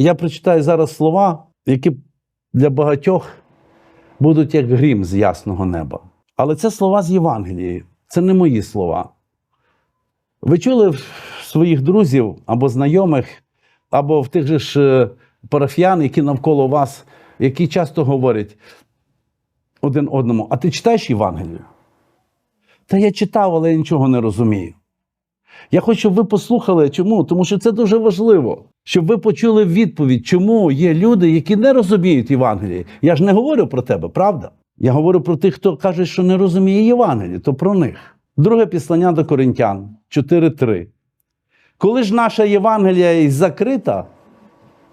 Я прочитаю зараз слова, які для багатьох будуть як грім з ясного неба. Але це слова з Євангелії, це не мої слова. Ви чули своїх друзів або знайомих, або в тих же ж е, парафіян, які навколо вас, які часто говорять один одному: а ти читаєш Євангелію? Та я читав, але я нічого не розумію. Я хочу, щоб ви послухали, чому? Тому що це дуже важливо, щоб ви почули відповідь, чому є люди, які не розуміють Євангелії. Я ж не говорю про тебе, правда? Я говорю про тих, хто каже, що не розуміє Євангелії, то про них. Друге післання до Коринтян 4.3. Коли ж наша Євангелія і закрита,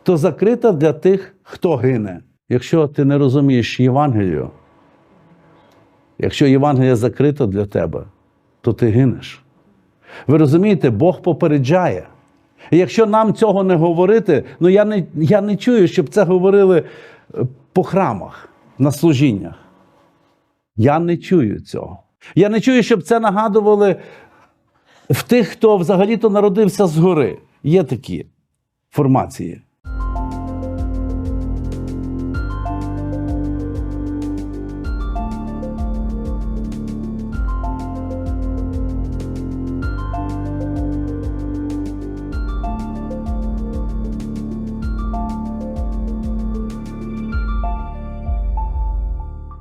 то закрита для тих, хто гине. Якщо ти не розумієш Євангелію, якщо Євангелія закрита для тебе, то ти гинеш. Ви розумієте, Бог попереджає. І якщо нам цього не говорити, ну я не, я не чую, щоб це говорили е, по храмах на служіннях. Я не чую цього. Я не чую, щоб це нагадували в тих, хто взагалі-то народився згори. Є такі формації.